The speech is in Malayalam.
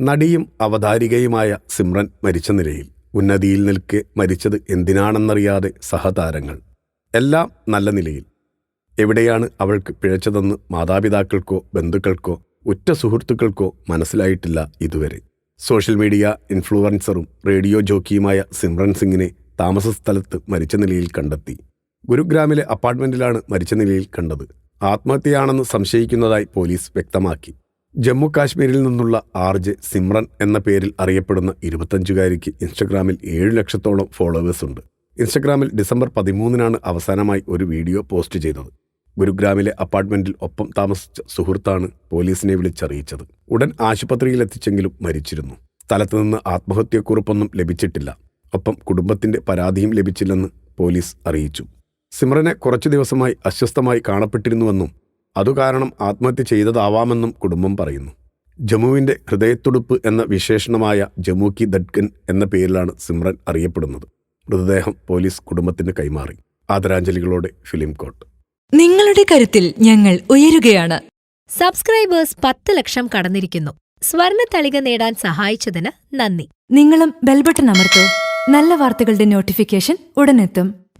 നടിയും അവതാരികയുമായ സിമ്രൻ മരിച്ച നിലയിൽ ഉന്നതിയിൽ നിൽക്കെ മരിച്ചത് എന്തിനാണെന്നറിയാതെ സഹതാരങ്ങൾ. എല്ലാം നല്ല നിലയിൽ. എവിടെയാണ് അവൾക്ക് പിഴച്ചതെന്ന് മാതാപിതാക്കൾക്കോ ബന്ധുക്കൾക്കോ ഉറ്റ സുഹൃത്തുക്കൾക്കോ മനസ്സിലായിട്ടില്ല ഇതുവരെ. സോഷ്യൽ മീഡിയ ഇൻഫ്ലുവൻസറും റേഡിയോ ജോക്കിയുമായ സിമ്രൻ സിംഗിനെ താമസ സ്ഥലത്ത് മരിച്ച നിലയിൽ കണ്ടെത്തി. ഗുരുഗ്രാമിലെ അപ്പാർട്ട്മെന്റിലാണ് മരിച്ച നിലയിൽ കണ്ടത്. ആത്മഹത്യയാണെന്ന് സംശയിക്കുന്നതായി പോലീസ് വ്യക്തമാക്കി. ജമ്മു കാശ്മീരിൽ നിന്നുള്ള ആർജെ സിമ്രൻ എന്ന പേരിൽ അറിയപ്പെടുന്ന ഇരുപത്തഞ്ചുകാരിക്ക് ഇൻസ്റ്റഗ്രാമിൽ ഏഴ് ലക്ഷത്തോളം ഫോളോവേഴ്സ് ഉണ്ട്. ഇൻസ്റ്റഗ്രാമിൽ ഡിസംബർ പതിമൂന്നിനാണ് അവസാനമായി ഒരു വീഡിയോ പോസ്റ്റ് ചെയ്തത്. ഗുരുഗ്രാമിലെ അപ്പാർട്ട്മെന്റിൽ ഒപ്പം താമസിച്ച സുഹൃത്താണ് പോലീസിനെ വിളിച്ചറിയിച്ചത്. ഉടൻ ആശുപത്രിയിലെത്തിച്ചെങ്കിലും മരിച്ചിരുന്നു. സ്ഥലത്തു നിന്ന് ആത്മഹത്യക്കുറിപ്പൊന്നും ലഭിച്ചിട്ടില്ല. ഒപ്പം കുടുംബത്തിന്റെ പരാതിയും ലഭിച്ചില്ലെന്ന് പോലീസ് അറിയിച്ചു. സിമ്രനെ കുറച്ചു ദിവസമായി അസ്വസ്ഥമായി കാണപ്പെട്ടിരുന്നുവെന്നും അതുകാരണം ആത്മഹത്യ ചെയ്തതാവാമെന്നും കുടുംബം പറയുന്നു. ജമ്മുവിന്റെ ഹൃദയത്തുടുപ്പ് എന്ന വിശേഷണമായ ജമ്മു കി ദഡ്കൻ എന്ന പേരിലാണ് സിമ്രൻ അറിയപ്പെടുന്നത്. മൃതദേഹം പോലീസ് കുടുംബത്തിന് കൈമാറി. ആദരാഞ്ജലികളോടെ ഫിലിം കോട്ട്. നിങ്ങളുടെ കരുത്തിൽ ഞങ്ങൾ ഉയരുകയാണ്. സബ്സ്ക്രൈബേഴ്സ് പത്ത് ലക്ഷം കടന്നിരിക്കുന്നു. സ്വർണ തളിക നേടാൻ സഹായിച്ചതിന് നന്ദി. നിങ്ങളും ബെൽബട്ടൺ അമർത്തോ. നല്ല വാർത്തകളുടെ നോട്ടിഫിക്കേഷൻ ഉടനെത്തും.